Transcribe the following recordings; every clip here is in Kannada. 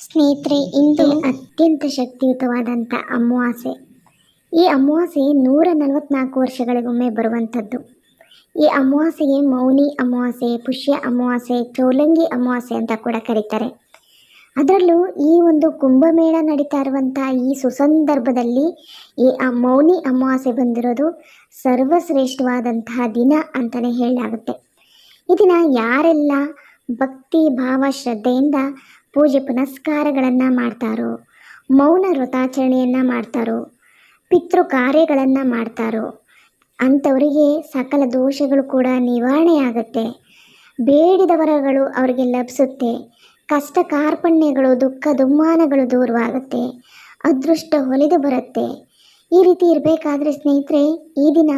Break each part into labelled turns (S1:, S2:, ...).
S1: ಸ್ನೇಹಿತರೆ ಇಂದು ಅತ್ಯಂತ ಶಕ್ತಿಯುತವಾದಂಥ ಅಮಾವಾಸ್ಯೆ. ಈ ಅಮಾವಾಸ್ಯೆ ನೂರ ನಲವತ್ನಾಲ್ಕು ವರ್ಷಗಳಿಗೊಮ್ಮೆ ಬರುವಂಥದ್ದು. ಈ ಅಮಾವಾಸ್ಯೆಗೆ ಮೌನಿ ಅಮಾವಾಸ್ಯೆ ಪುಷ್ಯ ಅಮಾವಾಸ್ಯೆ ಚೌಲಂಗಿ ಅಮಾವಾಸ್ಯೆ ಅಂತ ಕೂಡ ಕರೀತಾರೆ. ಅದರಲ್ಲೂ ಈ ಒಂದು ಕುಂಭಮೇಳ ನಡೀತಾ ಇರುವಂಥ ಈ ಸುಸಂದರ್ಭದಲ್ಲಿ ಈ ಆ ಮೌನಿ ಅಮಾವಾಸ್ಯೆ ಬಂದಿರೋದು ಸರ್ವಶ್ರೇಷ್ಠವಾದಂತಹ ದಿನ ಅಂತಲೇ ಹೇಳಲಾಗುತ್ತೆ. ಈ ದಿನ ಯಾರೆಲ್ಲ ಭಕ್ತಿ ಭಾವ ಶ್ರದ್ಧೆಯಿಂದ ಪೂಜೆ ಪುನಸ್ಕಾರಗಳನ್ನು ಮಾಡ್ತಾರೋ. ಮೌನ ವ್ರತಾಚರಣೆಯನ್ನು ಮಾಡ್ತಾರೋ. ಪಿತೃ ಕಾರ್ಯಗಳನ್ನು ಮಾಡ್ತಾರೋ. ಅಂಥವರಿಗೆ ಸಕಲ ದೋಷಗಳು ಕೂಡ ನಿವಾರಣೆ ಆಗುತ್ತೆ. ಬೇಡಿದ ವರಗಳು ಅವರಿಗೆ ಲಭಿಸುತ್ತೆ. ಕಷ್ಟ ಕಾರ್ಪಣ್ಯಗಳು, ದುಃಖ ದುಮ್ಮಾನಗಳು ದೂರವಾಗುತ್ತೆ. ಅದೃಷ್ಟ ಹೊಲಿದು ಬರುತ್ತೆ. ಈ ರೀತಿ ಇರಬೇಕಾದ್ರೆ ಸ್ನೇಹಿತರೆ, ಈ ದಿನ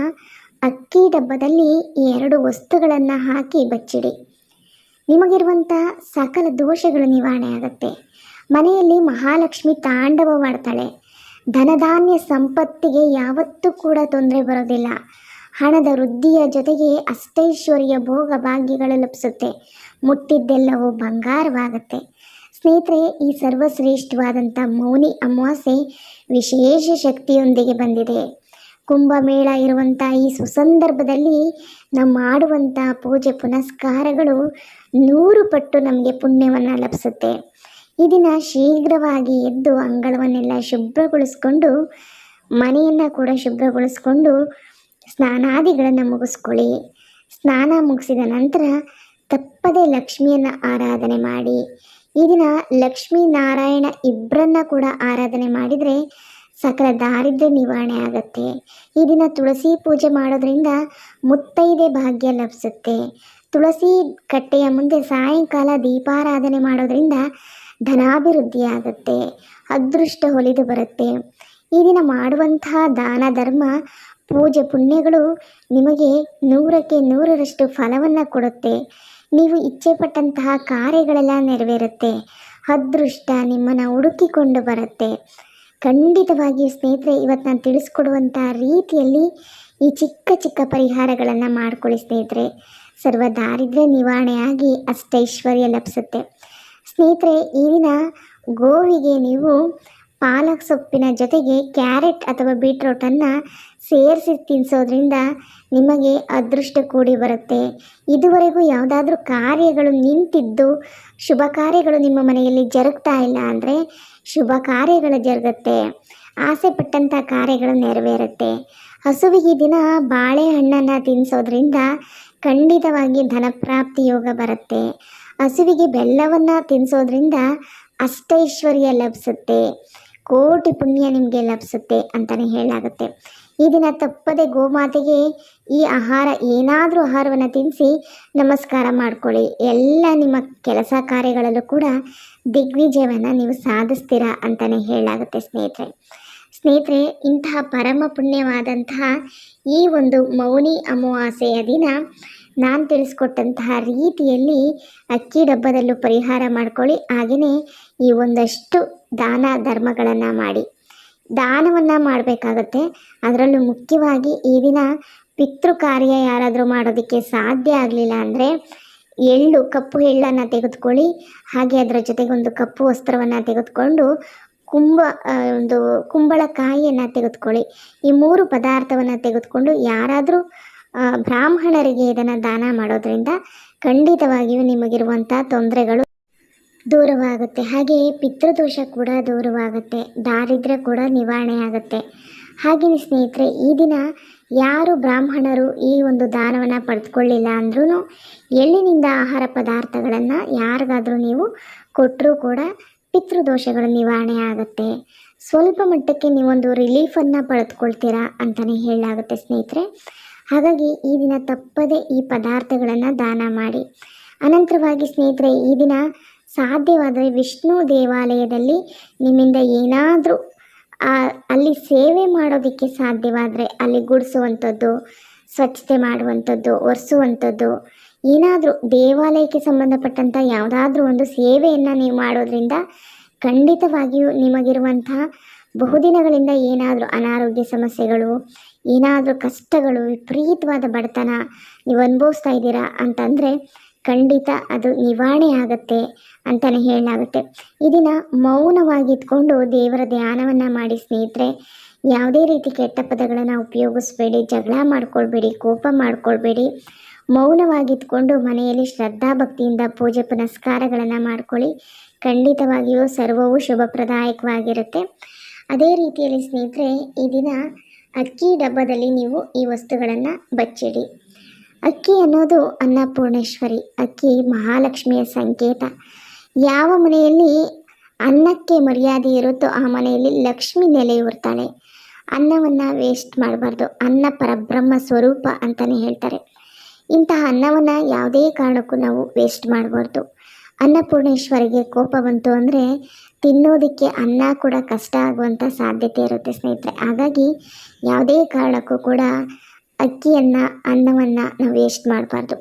S1: ಅಕ್ಕಿ ಡಬ್ಬದಲ್ಲಿ ಎರಡು ವಸ್ತುಗಳನ್ನು ಹಾಕಿ ಬಚ್ಚಿಡಿ. ನಿಮಗಿರುವಂಥ ಸಕಲ ದೋಷಗಳು ನಿವಾರಣೆ ಆಗುತ್ತೆ. ಮನೆಯಲ್ಲಿ ಮಹಾಲಕ್ಷ್ಮಿ ತಾಂಡವವಾಡ್ತಾಳೆ ಧನಧಾನ್ಯ ಸಂಪತ್ತಿಗೆ ಯಾವತ್ತೂ ಕೂಡ ತೊಂದರೆ ಬರೋದಿಲ್ಲ. ಹಣದ ವೃದ್ಧಿಯ ಜೊತೆಗೆ ಅಷ್ಟೈಶ್ವರ್ಯ ಭೋಗ ಭಾಗ್ಯಗಳು ಲಭಿಸುತ್ತೆ. ಮುಟ್ಟಿದ್ದೆಲ್ಲವೂ ಬಂಗಾರವಾಗುತ್ತೆ. ಸ್ನೇಹಿತರೆ, ಈ ಸರ್ವಶ್ರೇಷ್ಠವಾದಂಥ ಮೌನಿ ಅಮಾವಾಸ್ಯೆ ವಿಶೇಷ ಶಕ್ತಿಯೊಂದಿಗೆ ಬಂದಿದೆ. ಕುಂಭಮೇಳ ಇರುವಂಥ ಈ ಸುಸಂದರ್ಭದಲ್ಲಿ ನಾವು ಮಾಡುವಂಥ ಪೂಜೆ ಪುನಸ್ಕಾರಗಳು ನೂರು ಪಟ್ಟು ನಮಗೆ ಪುಣ್ಯವನ್ನು ಲಭಿಸುತ್ತೆ. ಈ ದಿನ ಶೀಘ್ರವಾಗಿ ಎದ್ದು ಅಂಗಳವನ್ನೆಲ್ಲ ಶುಭ್ರಗೊಳಿಸ್ಕೊಂಡು, ಮನೆಯನ್ನು ಕೂಡ ಶುಭ್ರಗೊಳಿಸ್ಕೊಂಡು ಸ್ನಾನಾದಿಗಳನ್ನು ಮುಗಿಸ್ಕೊಳ್ಳಿ. ಸ್ನಾನ ಮುಗಿಸಿದ ನಂತರ ತಪ್ಪದೆ ಲಕ್ಷ್ಮಿಯನ್ನು ಆರಾಧನೆ ಮಾಡಿ. ಈ ದಿನ ಲಕ್ಷ್ಮೀ ನಾರಾಯಣ ಇಬ್ಬರನ್ನ ಕೂಡ ಆರಾಧನೆ ಮಾಡಿದರೆ ಸಕಲ ದಾರಿದ್ರ್ಯ ನಿವಾರಣೆ ಆಗುತ್ತೆ. ಈ ದಿನ ತುಳಸಿ ಪೂಜೆ ಮಾಡೋದ್ರಿಂದ ಮುತ್ತೈದೆ ಭಾಗ್ಯ ಲಭಿಸುತ್ತೆ. ತುಳಸಿ ಕಟ್ಟೆಯ ಮುಂದೆ ಸಾಯಂಕಾಲ ದೀಪಾರಾಧನೆ ಮಾಡೋದ್ರಿಂದ ಧನಾಭಿವೃದ್ಧಿ ಆಗುತ್ತೆ. ಅದೃಷ್ಟ ಹೊಲಿದು ಬರುತ್ತೆ. ಈ ದಿನ ಮಾಡುವಂತಹ ದಾನ ಧರ್ಮ, ಪೂಜೆ ಪುಣ್ಯಗಳು ನಿಮಗೆ ನೂರಕ್ಕೆ ನೂರರಷ್ಟು ಫಲವನ್ನು ಕೊಡುತ್ತೆ. ನೀವು ಇಚ್ಛೆ ಪಟ್ಟಂತಹ ಕಾರ್ಯಗಳೆಲ್ಲ ನೆರವೇರುತ್ತೆ. ಅದೃಷ್ಟ ನಿಮ್ಮನ್ನು ಹುಡುಕಿಕೊಂಡು ಬರುತ್ತೆ. ಖಂಡಿತವಾಗಿ ಸ್ನೇಹಿತರೆ, ಇವತ್ತು ನಾನು ತಿಳಿಸ್ಕೊಡುವಂಥ ರೀತಿಯಲ್ಲಿ ಈ ಚಿಕ್ಕ ಚಿಕ್ಕ ಪರಿಹಾರಗಳನ್ನು ಮಾಡ್ಕೊಳ್ಳಿ ಸ್ನೇಹಿತರೆ. ಸರ್ವ ದಾರಿದ್ರ್ಯ ನಿವಾರಣೆಯಾಗಿ ಅಷ್ಟೈಶ್ವರ್ಯ ಲಭಿಸುತ್ತೆ. ಸ್ನೇಹಿತರೆ, ಈ ದಿನ ಗೋವಿಗೆ ನೀವು ಪಾಲಕ್ ಸೊಪ್ಪಿನ ಜೊತೆಗೆ ಕ್ಯಾರೆಟ್ ಅಥವಾ ಬೀಟ್ರೋಟನ್ನು ಸೇರಿಸಿ ತಿನ್ನಿಸೋದ್ರಿಂದ ನಿಮಗೆ ಅದೃಷ್ಟ ಕೂಡಿ ಬರುತ್ತೆ. ಇದುವರೆಗೂ ಯಾವುದಾದ್ರೂ ಕಾರ್ಯಗಳು ನಿಂತಿದ್ದು, ಶುಭ ಕಾರ್ಯಗಳು ನಿಮ್ಮ ಮನೆಯಲ್ಲಿ ಜರುಗ್ತಾ ಇಲ್ಲ ಅಂದರೆ ಶುಭ ಕಾರ್ಯಗಳು ಜರುಗುತ್ತೆ. ಆಸೆ ಪಟ್ಟಂಥ ಕಾರ್ಯಗಳು ನೆರವೇರುತ್ತೆ. ಹಸುವಿಗೆ ದಿನ ಬಾಳೆಹಣ್ಣನ್ನು ತಿನ್ನಿಸೋದ್ರಿಂದ ಖಂಡಿತವಾಗಿ ಧನಪ್ರಾಪ್ತಿ ಯೋಗ ಬರುತ್ತೆ. ಹಸುವಿಗೆ ಬೆಲ್ಲವನ್ನು ತಿನ್ನಿಸೋದ್ರಿಂದ ಅಷ್ಟೈಶ್ವರ್ಯ ಲಭಿಸುತ್ತೆ. ಕೋಟಿ ಪುಣ್ಯ ನಿಮಗೆ ಲಭಿಸುತ್ತೆ ಅಂತಲೇ ಹೇಳಲಾಗುತ್ತೆ. ಈ ದಿನ ತಪ್ಪದೆ ಗೋಮಾತೆಗೆ ಈ ಆಹಾರ ಏನಾದರೂ ಆಹಾರವನ್ನು ತಿನ್ನಿಸಿ ನಮಸ್ಕಾರ ಮಾಡ್ಕೊಳ್ಳಿ. ಎಲ್ಲ ನಿಮ್ಮ ಕೆಲಸ ಕಾರ್ಯಗಳಲ್ಲೂ ಕೂಡ ದಿಗ್ವಿಜಯವನ್ನು ನೀವು ಸಾಧಿಸ್ತೀರಾ ಅಂತಲೇ ಹೇಳಲಾಗುತ್ತೆ ಸ್ನೇಹಿತರೆ. ಸ್ನೇಹಿತರೆ, ಇಂತಹ ಪರಮ ಪುಣ್ಯವಾದಂತಹ ಈ ಒಂದು ಮೌನಿ ಅಮಾವಾಸ್ಯೆಯ ದಿನ ನಾನು ತಿಳಿಸ್ಕೊಟ್ಟಂತಹ ರೀತಿಯಲ್ಲಿ ಅಕ್ಕಿ ಡಬ್ಬದಲ್ಲೂ ಪರಿಹಾರ ಮಾಡಿಕೊಳ್ಳಿ. ಹಾಗೆಯೇ ಈ ಒಂದಷ್ಟು ದಾನ ಧರ್ಮಗಳನ್ನು ಮಾಡಿ. ದಾನವನ್ನು ಮಾಡಬೇಕಾಗತ್ತೆ. ಅದರಲ್ಲೂ ಮುಖ್ಯವಾಗಿ ಈ ದಿನ ಪಿತೃ ಕಾರ್ಯ ಯಾರಾದರೂ ಮಾಡೋದಕ್ಕೆ ಸಾಧ್ಯ ಆಗಲಿಲ್ಲ ಅಂದರೆ ಎಳ್ಳು, ಕಪ್ಪು ಎಳ್ಳನ್ನು ತೆಗೆದುಕೊಳ್ಳಿ. ಹಾಗೆ ಅದರ ಜೊತೆಗೆ ಒಂದು ಕಪ್ಪು ವಸ್ತ್ರವನ್ನು ತೆಗೆದುಕೊಂಡು ಕುಂಬ ಒಂದು ಕುಂಬಳಕಾಯಿಯನ್ನು ತೆಗೆದುಕೊಳ್ಳಿ. ಈ ಮೂರು ಪದಾರ್ಥವನ್ನು ತೆಗೆದುಕೊಂಡು ಯಾರಾದರೂ ಬ್ರಾಹ್ಮಣರಿಗೆ ಇದನ್ನು ದಾನ ಮಾಡೋದ್ರಿಂದ ಖಂಡಿತವಾಗಿಯೂ ನಿಮಗಿರುವಂಥ ತೊಂದರೆಗಳು ದೂರವಾಗುತ್ತೆ. ಹಾಗೆಯೇ ಪಿತೃದೋಷ ಕೂಡ ದೂರವಾಗುತ್ತೆ. ದಾರಿದ್ರ್ಯ ಕೂಡ ನಿವಾರಣೆ ಆಗುತ್ತೆ. ಹಾಗೆಯೇ ಸ್ನೇಹಿತರೆ, ಈ ದಿನ ಯಾರು ಬ್ರಾಹ್ಮಣರು ಈ ಒಂದು ದಾನವನ್ನು ಪಡೆದುಕೊಳ್ಳಿಲ್ಲ ಅಂದ್ರೂ ಎಳ್ಳಿನಿಂದ ಆಹಾರ ಪದಾರ್ಥಗಳನ್ನು ಯಾರಿಗಾದರೂ ನೀವು ಕೊಟ್ಟರೂ ಕೂಡ ಪಿತೃದೋಷಗಳು ನಿವಾರಣೆ ಆಗುತ್ತೆ. ಸ್ವಲ್ಪ ಮಟ್ಟಕ್ಕೆ ನೀವೊಂದು ರಿಲೀಫನ್ನು ಪಡೆದುಕೊಳ್ತೀರಾ ಅಂತಲೇ ಹೇಳಲಾಗುತ್ತೆ ಸ್ನೇಹಿತರೆ. ಹಾಗಾಗಿ ಈ ದಿನ ತಪ್ಪದೇ ಈ ಪದಾರ್ಥಗಳನ್ನು ದಾನ ಮಾಡಿ. ಅನಂತರವಾಗಿ ಸ್ನೇಹಿತರೆ, ಈ ದಿನ ಸಾಧ್ಯವಾದರೆ ವಿಷ್ಣು ದೇವಾಲಯದಲ್ಲಿ ನಿಮ್ಮಿಂದ ಏನಾದರೂ ಅಲ್ಲಿ ಸೇವೆ ಮಾಡೋದಕ್ಕೆ ಸಾಧ್ಯವಾದರೆ ಅಲ್ಲಿ ಗುಡಿಸುವಂಥದ್ದು, ಸ್ವಚ್ಛತೆ ಮಾಡುವಂಥದ್ದು, ಒರೆಸುವಂಥದ್ದು, ಏನಾದರೂ ದೇವಾಲಯಕ್ಕೆ ಸಂಬಂಧಪಟ್ಟಂಥ ಯಾವುದಾದ್ರೂ ಒಂದು ಸೇವೆಯನ್ನು ನೀವು ಮಾಡೋದ್ರಿಂದ ಖಂಡಿತವಾಗಿಯೂ ನಿಮಗಿರುವಂತಹ ಬಹುದಿನಗಳಿಂದ ಏನಾದರೂ ಅನಾರೋಗ್ಯ ಸಮಸ್ಯೆಗಳು, ಏನಾದರೂ ಕಷ್ಟಗಳು, ವಿಪರೀತವಾದ ಬಡತನ, ನೀವು ಅನುಭವಿಸ್ತಾ ಇದ್ದೀರಾ ಅಂತಂದರೆ ಖಂಡಿತ ಅದು ನಿವಾರಣೆ ಆಗುತ್ತೆ ಅಂತಲೇ ಹೇಳಲಾಗುತ್ತೆ. ಈ ದಿನ ಮೌನವಾಗಿದ್ಕೊಂಡು ದೇವರ ಧ್ಯಾನವನ್ನು ಮಾಡಿ ಸ್ನೇಹಿತರೆ, ಯಾವುದೇ ರೀತಿ ಕೆಟ್ಟ ಪದಗಳನ್ನು ಉಪಯೋಗಿಸ್ಬೇಡಿ, ಜಗಳ ಮಾಡ್ಕೊಳ್ಬೇಡಿ, ಕೋಪ ಮಾಡ್ಕೊಳ್ಬೇಡಿ, ಮೌನವಾಗಿದ್ಕೊಂಡು ಮನೆಯಲ್ಲಿ ಶ್ರದ್ಧಾ ಭಕ್ತಿಯಿಂದ ಪೂಜೆ ಪುನಸ್ಕಾರಗಳನ್ನು ಮಾಡ್ಕೊಳ್ಳಿ. ಖಂಡಿತವಾಗಿಯೂ ಸರ್ವವೂ ಶುಭಪ್ರದಾಯಕವಾಗಿರುತ್ತೆ. ಅದೇ ರೀತಿಯಲ್ಲಿ ಸ್ನೇಹಿತರೆ, ಈ ದಿನ ಅಕ್ಕಿ ಡಬ್ಬದಲ್ಲಿ ನೀವು ಈ ವಸ್ತುಗಳನ್ನು ಬಚ್ಚಿಡಿ. ಅಕ್ಕಿ ಅನ್ನೋದು ಅನ್ನಪೂರ್ಣೇಶ್ವರಿ, ಅಕ್ಕಿ ಮಹಾಲಕ್ಷ್ಮಿಯ ಸಂಕೇತ. ಯಾವ ಮನೆಯಲ್ಲಿ ಅನ್ನಕ್ಕೆ ಮರ್ಯಾದೆ ಇರುತ್ತೋ ಆ ಮನೆಯಲ್ಲಿ ಲಕ್ಷ್ಮಿ ನೆಲೆಯೂರ್ತಾಳೆ ಅನ್ನವನ್ನು ವೇಸ್ಟ್ ಮಾಡಬಾರ್ದು, ಅನ್ನ ಪರಬ್ರಹ್ಮ ಸ್ವರೂಪ ಅಂತಲೇ ಹೇಳ್ತಾರೆ. ಇಂತಹ ಅನ್ನವನ್ನು ಯಾವುದೇ ಕಾರಣಕ್ಕೂ ನಾವು ವೇಸ್ಟ್ ಮಾಡಬಾರ್ದು. ಅನ್ನಪೂರ್ಣೇಶ್ವರಿಗೆ ಕೋಪ ಬಂತು ಅಂದರೆ ತಿನ್ನೋದಕ್ಕೆ ಅನ್ನ ಕೂಡ ಕಷ್ಟ ಆಗುವಂಥ ಸಾಧ್ಯತೆ ಇರುತ್ತೆ ಸ್ನೇಹಿತರೆ. ಹಾಗಾಗಿ ಯಾವುದೇ ಕಾರಣಕ್ಕೂ ಕೂಡ ಅಕ್ಕಿಯನ್ನು, ಅನ್ನವನ್ನು ನಾವು ವೇಸ್ಟ್ ಮಾಡಬಾರ್ದು.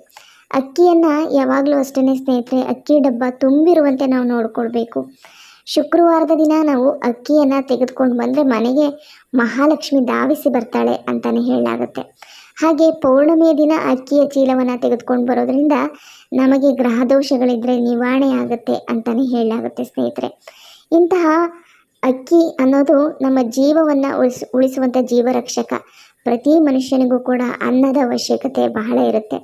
S1: ಅಕ್ಕಿಯನ್ನು ಯಾವಾಗಲೂ ಅಷ್ಟೇ ಸ್ನೇಹಿತರೆ, ಅಕ್ಕಿ ಡಬ್ಬ ತುಂಬಿರುವಂತೆ ನಾವು ನೋಡ್ಕೊಳ್ಬೇಕು. ಶುಕ್ರವಾರದ ದಿನ ನಾವು ಅಕ್ಕಿಯನ್ನು ತೆಗೆದುಕೊಂಡು ಬಂದರೆ ಮನೆಗೆ ಮಹಾಲಕ್ಷ್ಮಿ ಧಾವಿಸಿ ಬರ್ತಾಳೆ ಅಂತಲೇ ಹೇಳಲಾಗುತ್ತೆ. ಹಾಗೆ ಪೌರ್ಣಮಿಯ ದಿನ ಅಕ್ಕಿಯ ಚೀಲವನ್ನು ತೆಗೆದುಕೊಂಡು ಬರೋದ್ರಿಂದ ನಮಗೆ ಗ್ರಹ ದೋಷಗಳಿದ್ದರೆ ನಿವಾರಣೆ ಆಗುತ್ತೆ ಅಂತಲೇ ಹೇಳಲಾಗುತ್ತೆ ಸ್ನೇಹಿತರೆ. ಇಂತಹ ಅಕ್ಕಿ ಅನ್ನೋದು ನಮ್ಮ ಜೀವವನ್ನು ಉಳಿಸ್ ಉಳಿಸುವಂಥ ಜೀವರಕ್ಷಕ. ಪ್ರತಿ ಮನುಷ್ಯನಿಗೂ ಕೂಡ ಅನ್ನದ ಅವಶ್ಯಕತೆ ಬಹಳ ಇರುತ್ತೆ.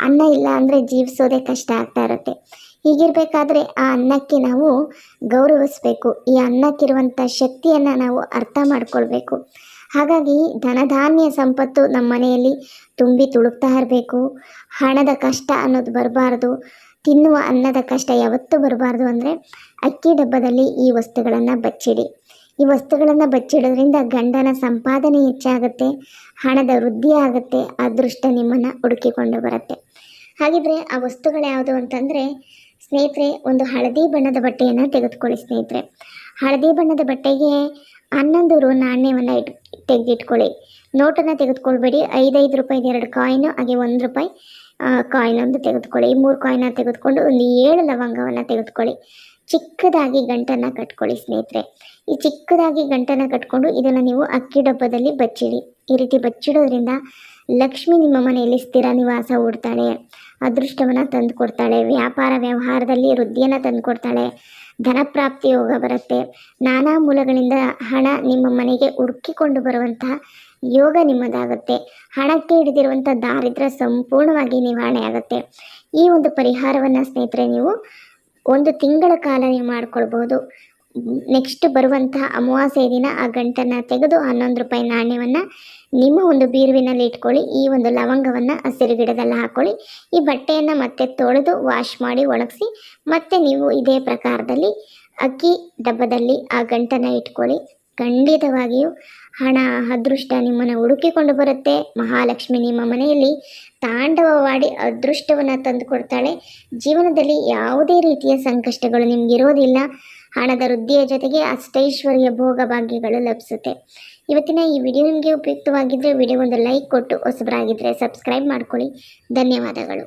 S1: ಅನ್ನ ಇಲ್ಲ ಅಂದರೆ ಜೀವಿಸೋದೇ ಕಷ್ಟ ಆಗ್ತಾ ಇರುತ್ತೆ. ಹೀಗಿರಬೇಕಾದ್ರೆ ಆ ಅನ್ನಕ್ಕೆ ನಾವು ಗೌರವಿಸಬೇಕು. ಈ ಅನ್ನಕ್ಕಿರುವಂಥ ಶಕ್ತಿಯನ್ನು ನಾವು ಅರ್ಥ ಮಾಡ್ಕೊಳ್ಬೇಕು. ಹಾಗಾಗಿ ಧನಧಾನ್ಯ ಸಂಪತ್ತು ನಮ್ಮ ಮನೆಯಲ್ಲಿ ತುಂಬಿ ತುಳುಕ್ತಾ ಇರಬೇಕು. ಹಣದ ಕಷ್ಟ ಅನ್ನೋದು ಬರಬಾರ್ದು. ತಿನ್ನುವ ಅನ್ನದ ಕಷ್ಟ ಯಾವತ್ತೂ ಬರಬಾರ್ದು ಅಂದರೆ ಅಕ್ಕಿ ಡಬ್ಬದಲ್ಲಿ ಈ ವಸ್ತುಗಳನ್ನು ಬಚ್ಚಿಡಿ. ಈ ವಸ್ತುಗಳನ್ನು ಬಚ್ಚಿಡೋದ್ರಿಂದ ಗಂಡನ ಸಂಪಾದನೆ ಹೆಚ್ಚಾಗುತ್ತೆ, ಹಣದ ವೃದ್ಧಿ ಆಗುತ್ತೆ ಅದೃಷ್ಟ ನಿಮ್ಮನ್ನು ಹುಡುಕಿಕೊಂಡು ಬರುತ್ತೆ. ಹಾಗಿದ್ರೆ ಆ ವಸ್ತುಗಳು ಯಾವುದು ಅಂತಂದರೆ, ಸ್ನೇಹಿತರೆ, ಒಂದು ಹಳದಿ ಬಣ್ಣದ ಬಟ್ಟೆಯನ್ನು ತೆಗೆದುಕೊಳ್ಳಿ ಸ್ನೇಹಿತರೆ. ಹಳದಿ ಬಣ್ಣದ ಬಟ್ಟೆಗೆ ಹನ್ನೊಂದು ರು ನಾಣ್ಯವನ್ನು ಇಟ್, ತೆಗೆದಿಟ್ಕೊಳ್ಳಿ. ನೋಟನ್ನು ತೆಗೆದುಕೊಳ್ಬೇಡಿ. ಐದೈದು ರೂಪಾಯಿದು ಎರಡು ಕಾಯಿನು, ಹಾಗೆ ಒಂದು ರೂಪಾಯಿ ಕಾಯಿನ್ ಒಂದು ತೆಗೆದುಕೊಳ್ಳಿ. ಈ ಮೂರು ಕಾಯಿನ ತೆಗೆದುಕೊಂಡು ಒಂದು ಏಳು ಲವಂಗವನ್ನು ತೆಗೆದುಕೊಳ್ಳಿ. ಚಿಕ್ಕದಾಗಿ ಗಂಟನ್ನು ಕಟ್ಕೊಳ್ಳಿ ಸ್ನೇಹಿತರೆ. ಈ ಚಿಕ್ಕದಾಗಿ ಗಂಟನ್ನು ಕಟ್ಕೊಂಡು ಇದನ್ನು ನೀವು ಅಕ್ಕಿ ಡಬ್ಬದಲ್ಲಿ ಬಚ್ಚಿಡಿ. ಈ ರೀತಿ ಬಚ್ಚಿಡೋದ್ರಿಂದ ಲಕ್ಷ್ಮಿ ನಿಮ್ಮ ಮನೆಯಲ್ಲಿ ಸ್ಥಿರ ನಿವಾಸ ಹೂಡ್ತಾಳೆ. ಅದೃಷ್ಟವನ್ನು ತಂದು ಕೊಡ್ತಾಳೆ ವ್ಯಾಪಾರ ವ್ಯವಹಾರದಲ್ಲಿ ವೃದ್ಧಿಯನ್ನು ತಂದು ಕೊಡ್ತಾಳೆ ಧನಪ್ರಾಪ್ತಿ ಯೋಗ ಬರುತ್ತೆ. ನಾನಾ ಮೂಲಗಳಿಂದ ಹಣ ನಿಮ್ಮ ಮನೆಗೆ ಹುಡುಕಿಕೊಂಡು ಬರುವಂತಹ ಯೋಗ ನಿಮ್ಮದಾಗುತ್ತೆ. ಹಣಕ್ಕೆ ಹಿಡಿದಿರುವಂಥ ದಾರಿದ್ರ್ಯ ಸಂಪೂರ್ಣವಾಗಿ ನಿವಾರಣೆ ಆಗುತ್ತೆ ಈ ಒಂದು ಪರಿಹಾರವನ್ನು ಸ್ನೇಹಿತರೆ ನೀವು ಒಂದು ತಿಂಗಳ ಕಾಲ ನೀವು ಮಾಡ್ಕೊಳ್ಬೋದು ನೆಕ್ಸ್ಟ್ ಬರುವಂತಹ ಅಮಾವಾಸ್ಯೆ ದಿನ ಆ ಗಂಟನ್ನು ತೆಗೆದು ಹನ್ನೊಂದು ರೂಪಾಯಿ ನಾಣ್ಯವನ್ನು ನಿಮ್ಮ ಒಂದು ಬೀರುವಿನಲ್ಲಿ ಇಟ್ಕೊಳ್ಳಿ. ಈ ಒಂದು ಲವಂಗವನ್ನು ಹಸಿರು ಗಿಡದಲ್ಲಿ ಹಾಕ್ಕೊಳ್ಳಿ ಈ ಬಟ್ಟೆಯನ್ನು ಮತ್ತೆ ತೊಳೆದು ವಾಶ್ ಮಾಡಿ ಒಣಗಿಸಿ ಮತ್ತೆ ನೀವು ಇದೇ ಪ್ರಕಾರದಲ್ಲಿ ಅಕ್ಕಿ ಡಬ್ಬದಲ್ಲಿ ಆ ಗಂಟನ್ನು ಇಟ್ಕೊಳ್ಳಿ. ಖಂಡಿತವಾಗಿಯೂ ಹಣ, ಅದೃಷ್ಟ ನಿಮ್ಮನ್ನು ಹುಡುಕಿಕೊಂಡು ಬರುತ್ತೆ. ಮಹಾಲಕ್ಷ್ಮಿ ನಿಮ್ಮ ಮನೆಯಲ್ಲಿ ತಾಂಡವವಾಡಿ ಅದೃಷ್ಟವನ್ನು ತಂದು ಕೊಡ್ತಾಳೆ. ಜೀವನದಲ್ಲಿ ಯಾವುದೇ ರೀತಿಯ ಸಂಕಷ್ಟಗಳು ನಿಮಗಿರೋದಿಲ್ಲ ಹಣದ ವೃದ್ಧಿಯ ಜೊತೆಗೆ ಅಷ್ಟೈಶ್ವರ್ಯ ಭೋಗ ಭಾಗ್ಯಗಳು ಲಭಿಸುತ್ತೆ. ಇವತ್ತಿನ ಈ ವಿಡಿಯೋ ನಿಮಗೆ ಉಪಯುಕ್ತವಾಗಿದ್ದರೆ ವಿಡಿಯೋ ಒಂದು ಲೈಕ್ ಕೊಟ್ಟು ಹೊಸಬರಾಗಿದ್ದರೆ ಸಬ್ಸ್ಕ್ರೈಬ್ ಮಾಡ್ಕೊಳ್ಳಿ. ಧನ್ಯವಾದಗಳು.